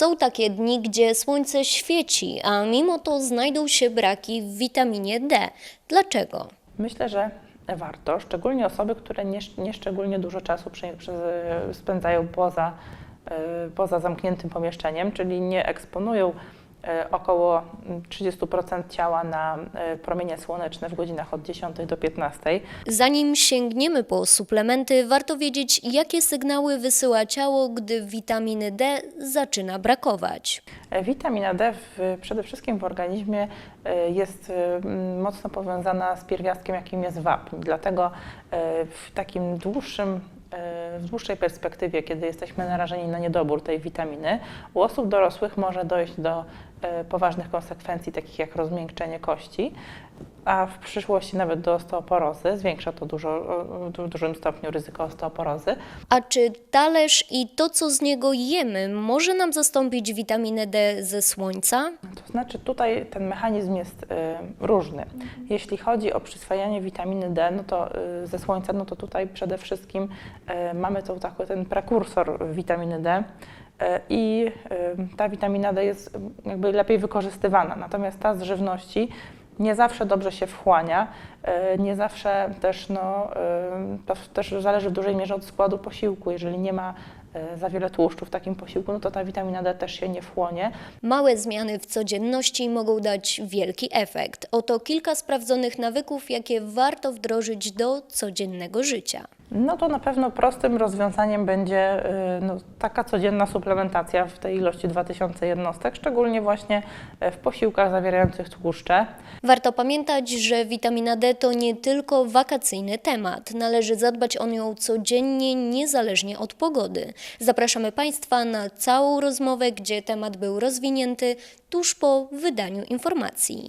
Są takie dni, gdzie słońce świeci, a mimo to znajdą się braki w witaminie D. Dlaczego? Myślę, że warto, szczególnie osoby, które nie, nie szczególnie dużo czasu przy, przy, spędzają poza, y, poza zamkniętym pomieszczeniem, czyli nie eksponują około 30% ciała na y, promienie słoneczne w godzinach od 10 do 15. Zanim sięgniemy po suplementy, warto wiedzieć, jakie sygnały wysyła ciało, gdy witaminy D zaczyna brakować. E, Witamina D w, przede wszystkim w organizmie e, jest e, mocno powiązana z pierwiastkiem, jakim jest wapń. Dlatego e, w takim dłuższym, e, w dłuższej perspektywie, kiedy jesteśmy narażeni na niedobór tej witaminy, u osób dorosłych może dojść do e, poważnych konsekwencji, takich jak rozmiękczenie kości, a w przyszłości nawet do osteoporozy. Zwiększa to dużo, w dużym stopniu ryzyko osteoporozy. A czy talerz i to, co z niego jemy, może nam zastąpić witaminę D ze słońca? To znaczy tutaj ten mechanizm jest y, różny. Jeśli chodzi o przyswajanie witaminy D, no to y, ze słońca, no to tutaj przede wszystkim y, mamy tą, taką, ten prekursor witaminy D. y, I ta witamina D jest jakby lepiej wykorzystywana. Natomiast ta z żywności nie zawsze dobrze się wchłania, y, nie zawsze też, no, to też zależy w dużej mierze od składu posiłku. Jeżeli nie ma y, za wiele tłuszczu w takim posiłku, no to ta witamina D też się nie wchłonie. Małe zmiany w codzienności mogą dać wielki efekt. Oto kilka sprawdzonych nawyków, jakie warto wdrożyć do codziennego życia. No to na pewno prostym rozwiązaniem będzie y, no, taka codzienna suplementacja w tej ilości 2000 jednostek, szczególnie właśnie y, w posiłkach zawierających tłuszcze. Warto pamiętać, że witamina D to nie tylko wakacyjny temat. Należy zadbać o nią codziennie, niezależnie od pogody. Zapraszamy Państwa na całą rozmowę, gdzie temat był rozwinięty tuż po wydaniu informacji.